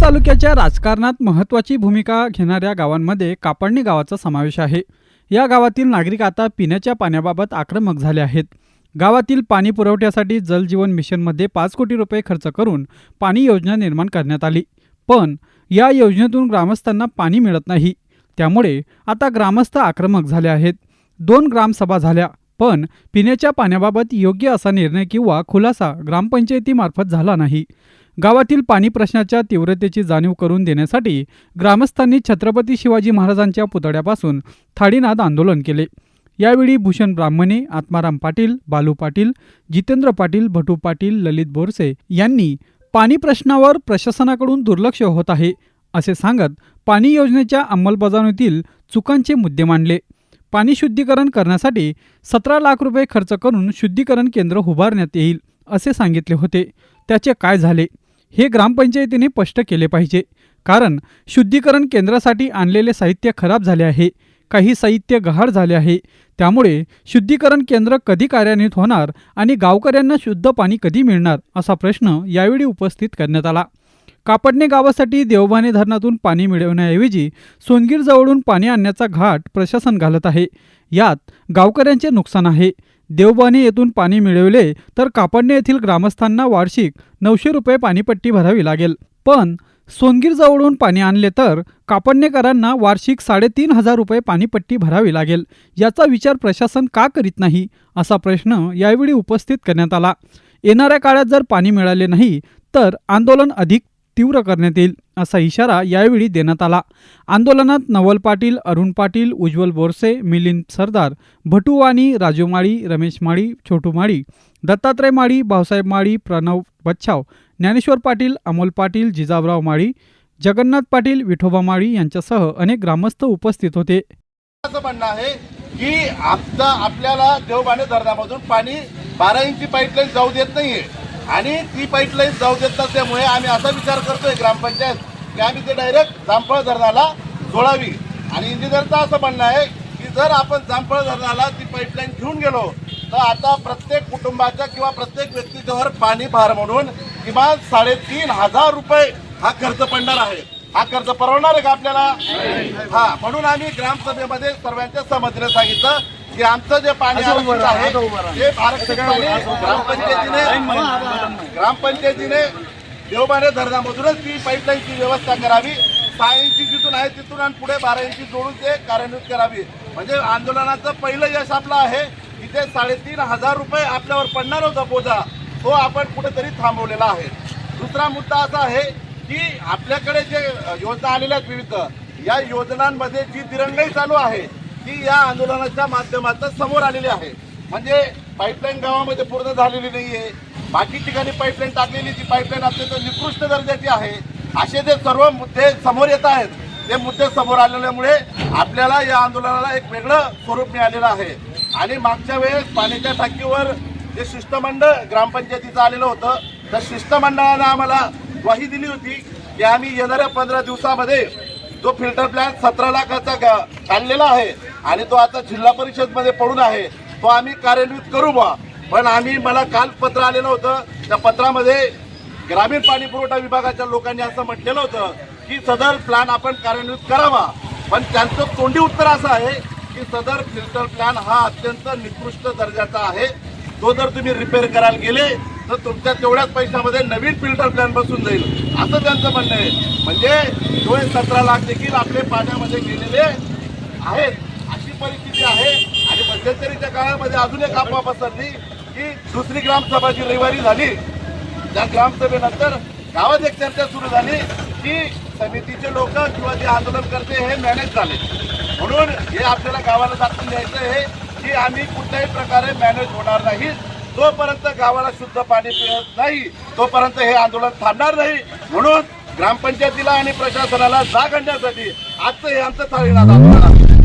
तालुक्याच्या राजकारणात महत्त्वाची भूमिका घेणाऱ्या गावांमध्ये कापडणी गावाचा समावेश आहे. या गावातील नागरिक आता पिण्याच्या पाण्याबाबत आक्रमक झाले आहेत. गावातील पाणी पुरवठ्यासाठी जलजीवन मिशनमध्ये पाच कोटी रुपये खर्च करून पाणी योजना निर्माण करण्यात आली. पण या योजनेतून ग्रामस्थांना पाणी मिळत नाही. त्यामुळे आता ग्रामस्थ आक्रमक झाले आहेत. दोन ग्रामसभा झाल्या पण पिण्याच्या पाण्याबाबत योग्य असा निर्णय किंवा खुलासा ग्रामपंचायतीमार्फत झाला नाही. गावातील पाणी प्रश्नाच्या तीव्रतेची जाणीव करून देण्यासाठी ग्रामस्थांनी छत्रपती शिवाजी महाराजांच्या पुतळ्यापासून थाळीनाद आंदोलन केले. यावेळी भूषण ब्राह्मणे आत्माराम पाटील बालू पाटील जितेंद्र पाटील भटू पाटील ललित बोरसे यांनी पाणी प्रश्नावर प्रशासनाकडून दुर्लक्ष होत आहे असे सांगत पाणी योजनेच्या अंमलबजावणीतील चुकांचे मुद्दे मांडले. पाणी शुद्धीकरण करण्यासाठी सतरा लाख रुपये खर्च करून शुद्धीकरण केंद्र उभारण्यात येईल असे सांगितले होते. त्याचे काय झाले? हे ग्रामपंचायतीने स्पष्ट केले पाहिजे. कारण शुद्धीकरण केंद्रासाठी आणलेले साहित्य खराब झाले आहे. काही साहित्य गहाळ झाले आहे. त्यामुळे शुद्धीकरण केंद्र कधी कार्यान्वित होणार आणि गावकऱ्यांना शुद्ध पाणी कधी मिळणार असा प्रश्न यावेळी उपस्थित करण्यात आला. कापडणे गावासाठी देवभाने धरणातून पाणी मिळवण्याऐवजी सोनगीरजवळून पाणी आणण्याचा घाट प्रशासन घालत आहे. यात गावकऱ्यांचे नुकसान आहे. देवबाने येथून पाणी मिळवले तर कापडणे येथील ग्रामस्थांना वार्षिक नऊशे रुपये पाणीपट्टी भरावी लागेल. पण सोनगीरजवळून पाणी आणले तर कापडणेकरांना वार्षिक साडेतीन हजार रुपये पाणीपट्टी भरावी लागेल. याचा विचार प्रशासन का करीत नाही? असा प्रश्न यावेळी उपस्थित करण्यात आला. येणाऱ्या काळात जर पाणी मिळाले नाही तर आंदोलन अधिक तीव्र करण्यात येईल असा इशारा यावेळी देण्यात आला. आंदोलनात नवल पाटील अरुण पाटील उज्ज्वल बोरसे मिलिंद सरदार भटू वाणी राजू माळी रमेश माळी छोटू माळी दत्तात्रय माळी भाऊसाहेब माळी प्रणव बच्छाव ज्ञानेश्वर पाटील अमोल पाटील जिजाबराव माळी जगन्नाथ पाटील विठोबा माळी यांच्यासह अनेक ग्रामस्थ उपस्थित होते. म्हणणं आहे की आता आपल्याला देवबाने धरणामधून पाणी बारा इंची पाईपलाईन जाऊ देत नाहीये. आणि ती पाईपलाईन जाऊ देत नसल्यामुळे आम्ही असा विचार करतोय ग्रामपंचायत की आम्ही ते डायरेक्ट जांभळ धरणाला जोडावी आणि इंजिनियरचं असं म्हणणं आहे की जर आपण जांभळ धरणाला ती पाईपलाईन घेऊन गेलो तर आता प्रत्येक कुटुंबाच्या किंवा प्रत्येक व्यक्तीच्यावर पाणी भार म्हणून किमान साडेतीन हजार रुपये हा खर्च पडणार आहे. हा खर्च परवडणार आहे का आपल्याला? हा म्हणून आम्ही ग्रामसभेमध्ये सर्वांच्या समजलं सांगितलं की आमचं जे पाणी आरक्षित आहे ते आरक्षित पाणी ग्रामपंचायतीने ग्रामपंचायतीने देवबाने धरणामधूनच ती पाईपलाईनची व्यवस्था करावी. सहा इंची जिथून आहे तिथून आणि पुढे बारा इंची जोडून ते कार्यान्वित करावी. म्हणजे आंदोलनाचं पहिलं यश आपलं आहे. की ते साडेतीन हजार रुपये आपल्यावर पडणार होता बोजा. तो आपण कुठेतरी थांबवलेला आहे. दुसरा मुद्दा असा आहे की आपल्याकडे जे योजना आलेल्या आहेत विविध या योजनांमध्ये जी दिरंगाई चालू आहे ती या आंदोलनाच्या माध्यमातून समोर आलेली आहे. म्हणजे पाईपलाईन गावामध्ये पूर्ण झालेली नाही आहे बाकी ठिकाणी पाईपलाईन टाकलेली ती पाईपलाईन अत्यंत निकृष्ट दर्जाची आहे. असे जे सर्व मुद्दे समोर येत आहेत ते मुद्दे समोर आलेल्यामुळे आपल्याला या आंदोलनाला एक वेगळं स्वरूप मिळालेलं आहे. आणि मागच्या वेळेस पाण्याच्या टाकीवर जे शिष्टमंडळ ग्रामपंचायतीचं आलेलं होतं तर शिष्टमंडळानं आम्हाला ग्वाही दिली होती की आम्ही येणाऱ्या पंधरा दिवसामध्ये जो फिल्टर प्लॅन सतरा लाखाचा गा- काढलेला आहे आणि तो आता जिल्हा परिषदमध्ये पडून आहे तो आम्ही कार्यान्वित करू बा पण आम्ही मला काल पत्र आलेलं होतं त्या पत्रामध्ये ग्रामीण पाणी पुरवठा विभागाच्या लोकांनी असं म्हटलेलं होतं की सदर प्लॅन आपण कार्यान्वित करावा. पण त्यांचं तोंडी उत्तर असं आहे की सदर फिल्टर प्लॅन हा अत्यंत निकृष्ट दर्जाचा आहे. तो जर तुम्ही रिपेअर करायला गेले तर तुमच्या तेवढ्याच पैशामध्ये नवीन फिल्टर प्लॅन बसून जाईल. असं त्यांचं म्हणणं आहे. म्हणजे तो सतरा लाख देखील आपले पाण्यामध्ये गेलेले आहेत. परिस्थिती आहे. आणि मध्यंतरीच्या काळामध्ये अजून एक अफवा पसरली की दुसरी ग्रामसभा जी रविवारी झाली त्या ग्रामसभेनंतर गावात एक चर्चा सुरू झाली की समितीचे लोक किंवा जे आंदोलन करते हे मॅनेज झाले. म्हणून हे आपल्याला गावाला दाखवून द्यायचं आहे की आम्ही कुठल्याही प्रकारे मॅनेज होणार नाही. जोपर्यंत गावाला शुद्ध पाणी मिळत नाही. तोपर्यंत हे आंदोलन थांबणार नाही. म्हणून ग्रामपंचायतीला आणि प्रशासनाला जाग आणण्यासाठी आजचं हे आमचं थाळीनाथ आंदोलन आहे